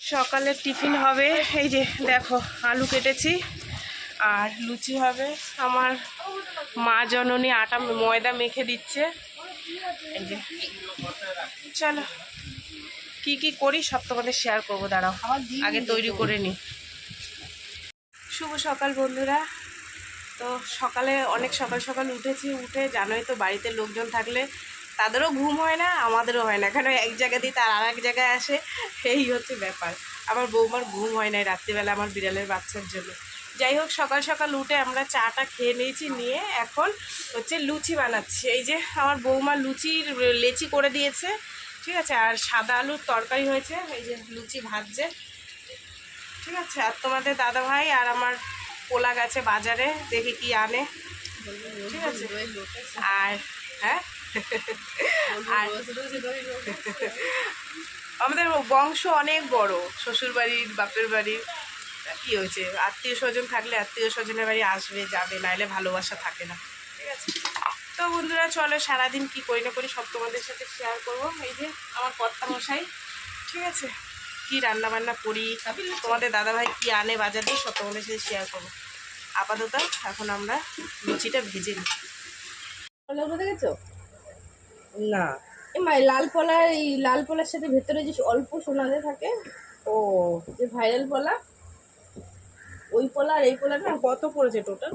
সকালের টিফিন হবে। এই যে দেখো, আলু কেটেছি আর লুচি হবে। আমার মা জননী আটা ময়দা মেখে দিচ্ছে। এই যে, চলো, কি কি করি সব তোমাদের শেয়ার করব, দাঁড়াও। আগে তৈরি করে নিই শুভ সকাল বন্ধুরা। তো সকালে, অনেক সকাল সকাল উঠেছি, উঠে জানোই তো বাড়িতে লোকজন থাকলে তাদেরও ঘুম হয় না, আমাদেরও হয় না। কেন এক জায়গা দিয়ে তার আর এক জায়গায় আসে, এই হচ্ছে ব্যাপার। আমার বৌমার ঘুম হয় না রাত্রিবেলা আমার বিড়ালের বাচ্চার জন্য। যাই হোক, সকাল সকাল উঠে আমরা চাটা খেয়ে নিয়েছি, নিয়ে এখন হচ্ছে লুচি বানাচ্ছি। এই যে আমার বৌমা লুচির লেচি করে দিয়েছে, ঠিক আছে? আর সাদা আলুর তরকারি হয়েছে, এই যে লুচি ভাজছে। ঠিক আছে? আর তোমাদের দাদা ভাই আর আমার পোলা গেছে বাজারে, দেখি কি আনে। ঠিক আছে? আর হ্যাঁ? আর আমাদের বংশ অনেক বড় শ্বশুর বাড়ির বাপের বাড়ির কি হয়েছে? আত্মীয় স্বজন থাকলে আত্মীয় স্বজনের বাড়ি আসবে যাবে নাইলে ভালোবাসা থাকে না। ঠিক আছে? তো বন্ধুরা চলো সারাদিন কি করি না করি সব তোমাদের সাথে শেয়ার করব। এই যে আমার কর্তা মশাই ঠিক আছে? কি রান্না বান্না করি তোমাদের দাদাভাই কি আনে বাজার দিয়ে সব তোমাদের সাথে শেয়ার করব। আপাতত এখন আমরা লুচিটা ভেজে নিই। গেছো? না। এই মাই লাল পলা এই লাল পলার সাথে ভেতরে যে অল্প সোনালে থাকে ও যে ভাইরাল পলা ওই পলা আর এই পলা না? কত পড়েছে টোটাল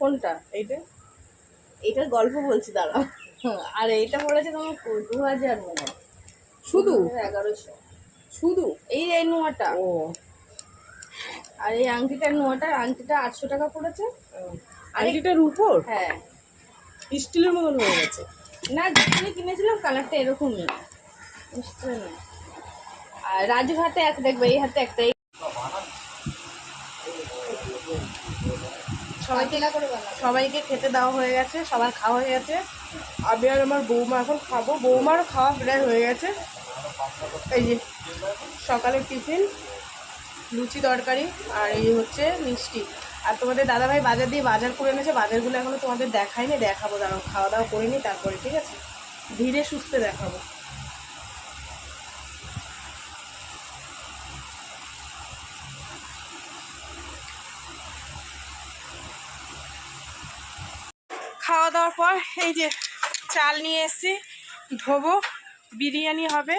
কোনটা? এইটা? এটার গল্প বলছি দাঁড়াও আর এইটা পড়েছে তোমার দু হাজার মনে শুধু? এগারোশো। শুধু? এই এই নোয়াটা। ও। আর এই আংটিটার নোয়াটা আংটিটা আটশো টাকা পড়েছে। আংটিটার উপর? হ্যাঁ। স্টিলের মতন হয়ে গেছে। না, যেখানে কিনেছিলাম কালারটা এরকমই না আর রাজুর হাতে এক দেখবে এই হাতে একটা এই- সবাইকে সবাইকে খেতে দেওয়া হয়ে গেছে, সবার খাওয়া হয়ে গেছে। আমি আর আমার বৌমা এখন খাব। বৌমারও খাওয়া প্রায় হয়ে গেছে। এই যে, সকালের টিফিন, লুচি তরকারি, আর এই হচ্ছে মিষ্টি। আর তোমাদের দাদাভাই বাজার দিয়ে বাজার করে এনেছে, বাজারগুলো এখনও তোমাদের দেখাইনি দেখাবো, দাঁড়াও খাওয়া দাওয়া করে তারপরে, ঠিক আছে? ধীরে সুস্থে দেখাবো। খাওয়া দাওয়ার পর এই যে চাল নিয়ে এসেছি, ধোবো, বিরিয়ানি হবে।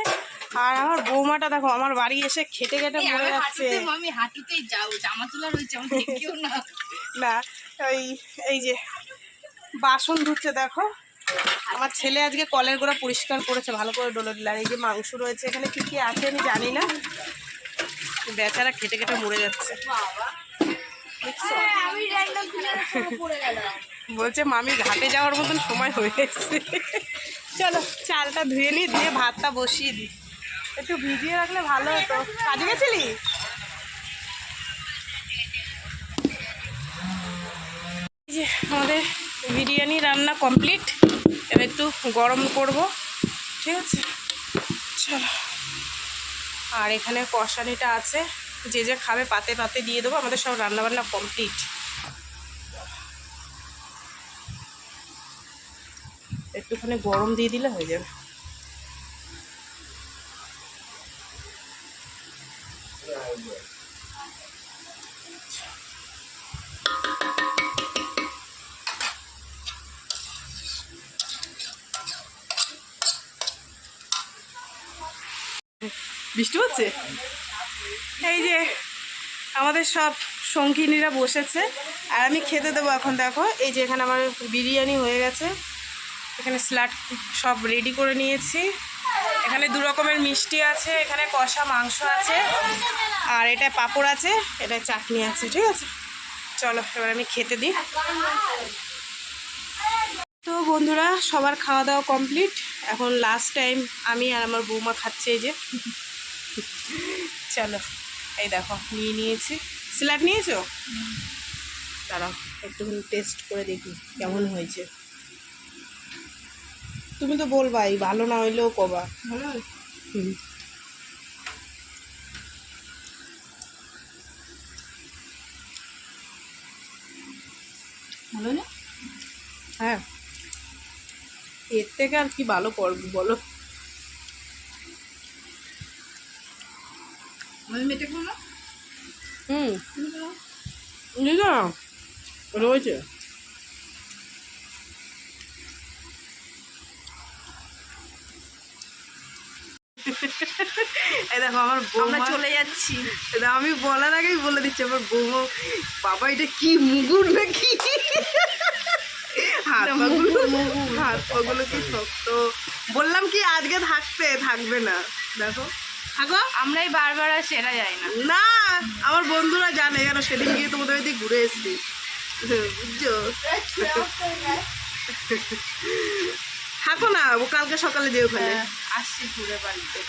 আর আমার বৌমাটা দেখো আমার বাড়ি এসে খেটে খেটে মরে যাচ্ছে। আমি হাঁটুতেই যাও জামা তোলা রয়েছে না। না ওই এই যে বাসন ধুচ্ছে দেখো। আমার ছেলে আজকে কলের গোড়া পরিষ্কার করেছে ভালো করে ডলে আর এই যে মাংস রয়েছে এখানে কি কি আছে আমি জানি না। বেচারা খেটে খেটে মরে যাচ্ছে। বলছে মামি ঘাটে যাওয়ার মতন সময় হয়ে এসছে চলো চালটা ধুয়ে নিই দিয়ে ভাতটা বসিয়ে দিই। একটু ভিজিয়ে রাখলে ভালো হতো। কাজে গেছিলি? আমাদের বিরিয়ানি রান্না কমপ্লিট। এবার একটু গরম করব। ঠিক আছে? চলো। আর এখানে কষানিটা আছে। যে যে খাবে পাতে পাতে দিয়ে দেবো। আমাদের সব রান্নাবান্না কমপ্লিট। একটুখানি গরম দিয়ে দিলে হয়ে যাবে। বৃষ্টি হচ্ছে? এই যে আমাদের সব সঙ্গিনীরা বসেছে, আর আমি খেতে দেবো এখন, দেখো। এই যে এখানে আমার বিরিয়ানি হয়ে গেছে। এখানে স্লাট সব রেডি করে নিয়েছি। এখানে দু রকমের মিষ্টি আছে, এখানে কষা মাংস আছে, আর এটা পাঁপড় আছে, এটা চাটনি আছে, ঠিক আছে? চলো, এবার আমি খেতে দিই। বন্ধুরা সবার খাওয়া দাওয়া কমপ্লিট এখন লাস্ট টাইম আমি আর আমার বৌমা খাচ্ছে এই যে। চলো এই দেখো নিয়ে নিয়েছি। স্যালাড নিয়েছো? দাঁড়াও একটুখানি টেস্ট করে দেখি কেমন হয়েছে। তুমি তো বলবাই ভালো না হইলেও কবা। হুম। ভালো না? হ্যাঁ। এর থেকে আর কি ভালো করব বলো? হুম। রয়েছে। দেখো আমার আমরা বৌমা চলে যাচ্ছি। আমি বলার আগেই বলে দিচ্ছি আমার বৌমা বাবা এটা কি মুগুর নাকি? হাত পাগুলো কি শক্ত? বললাম কি আজকে থাকতে থাকবে না। দেখো। থাকো আমরাই বারবার আর সেরা যাই না। না আমার বন্ধুরা জানে কেন সেদিন গিয়ে তোমাদের বাড়িতে ঘুরে এসেছি। বুঝছ? থাকো না ও কালকে সকালে যেও ওখানে। হ্যাঁ, আসছি ঘুরে বাড়িতে।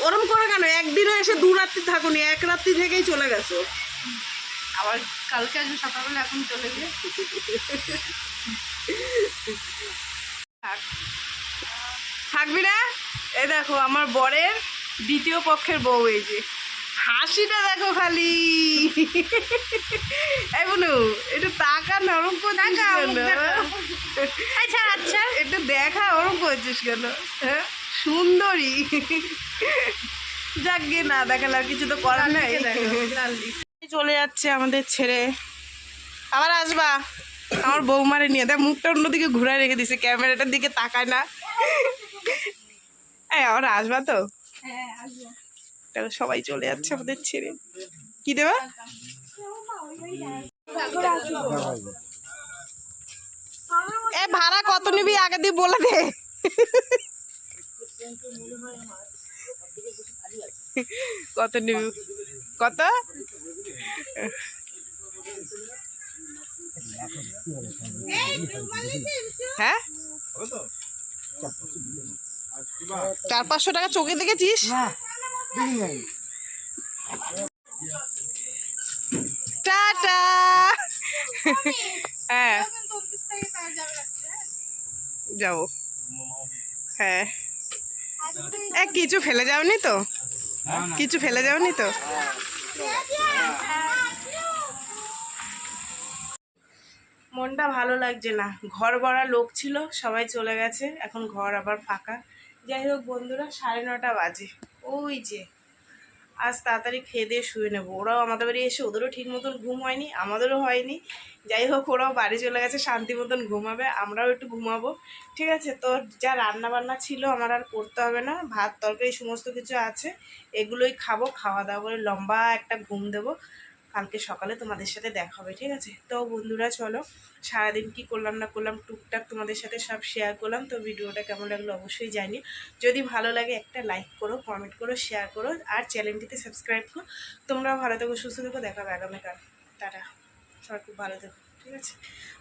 ওরম করে কেন? একদিনও এসে দু রাত্রি থাকুনি এক রাত্রি থেকেই চলে গেছো। আবার কালকে আসবে সকালবেলা এখন চলে গিয়ে। থাক। থাকবি না? এই দেখো আমার বরের দ্বিতীয় পক্ষের বউ এই যে। হাসিটা দেখো খালি। এই বনু একটু টাকা নরম করছিস টাকা, মুখ কেন আচ্ছা আচ্ছা একটু দেখা ওরম করছিস কেন? হ্যাঁ? সুন্দরী। যাক গে না দেখালে আর কিছু তো করার নাই। চলে যাচ্ছে আমাদের ছেড়ে। আবার আসবা। আমার বৌমারে নিয়ে। দেখ মুখটা অন্যদিকে ঘুরায় রেখে দিছে ক্যামেরাটার দিকে তাকায় না। এই আবার আসবা তো? হ্যাঁ দেখো সবাই চলে যাচ্ছে আমাদের ছেড়ে। কি দেবা? এ ভাড়া কত নিবি? আগে দিয়ে বলে দে। কত নিবি? কত? হ্যাঁ? চার পাঁচশো টাকা চোখে দেখেছিস? হ্যাঁ। যাব। হ্যাঁ। কিছু ফেলে যাওনি তো? কিছু ফেলে যাওনি তো? মনটা ভালো লাগছে না। ঘর ভরা লোক ছিল, সবাই চলে গেছে। এখন ঘর আবার ফাঁকা। যাই হোক বন্ধুরা, সাড়ে নটা বাজে। ওই যে, আজ তাড়াতাড়ি খেয়ে দিয়ে শুয়ে নেব। ওরাও আমাদের বাড়ি এসে, ওদেরও ঠিক মতন ঘুম হয়নি, আমাদেরও হয়নি। যাই হোক, ওরাও বাড়ি চলে গেছে, শান্তি মতন ঘুমাবে, আমরাও একটু ঘুমাবো। ঠিক আছে, তো যা রান্না বান্না ছিল, আমার আর করতে হবে না। ভাত, তরকারি, সমস্ত কিছু আছে। এগুলোই খাব, খাওয়া দাওয়া করে লম্বা একটা ঘুম দেবো। কালকে সকালে তোমাদের সাথে দেখা হবে, ঠিক আছে? তো বন্ধুরা, চলো, সারাদিন কি করলাম না করলাম, টুকটাক তোমাদের সাথে সব শেয়ার করলাম, তো ভিডিওটা কেমন লাগল অবশ্যই জানিও। যদি ভালো লাগে একটা লাইক করো কমেন্ট করো শেয়ার করো, আর চ্যানেলটিতে সাবস্ক্রাইব করো। তোমরাও ভালো থেকো, সুস্থ থেকো দেখাবে আগামীকাল টাটা। সবাই খুব ভালো থেকো, ঠিক আছে?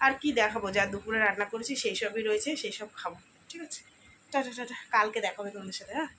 আর কি দেখাবো? যা দুপুরে রান্না করেছি, সেই সবই রয়েছে, সেই সব খাব, ঠিক আছে? Tata tata. কালকে দেখাবে তোমাদের সাথে হ্যাঁ?